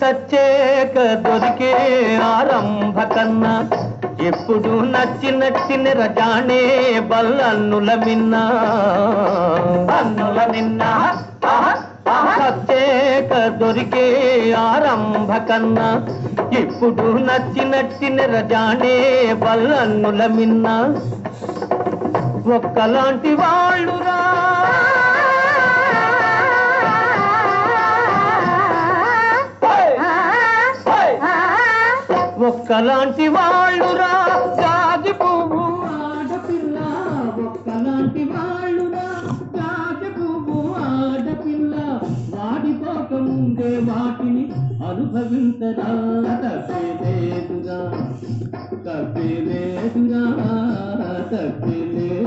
సచ్చేక దొరికే ఆరంభ కన్నా. ఎప్పుడు నచ్చి నచ్చిన రజానే బల్లన్నుల మిన్న. అన్నుల మిన్న. సచ్చేక దొరికే ఆరంభ కన్నా. ఇప్పుడు నచ్చి నచ్చిన రజానే బల్లన్నుల మిన్న. ఒక్కలాంటి వాళ్ళురా ఒక్కలాంటి వాళ్ళురా జాజి పువ్వు. ఆడపిల్ల ఒక్కలాంటి వాళ్ళురా జాజి పువ్వు. ఆడపిల్ల వాడిపోకముందే వాటిని అనుభవించరా. తప్పేలేదుగా తప్పేలేదుగా తప్పేలేదుగా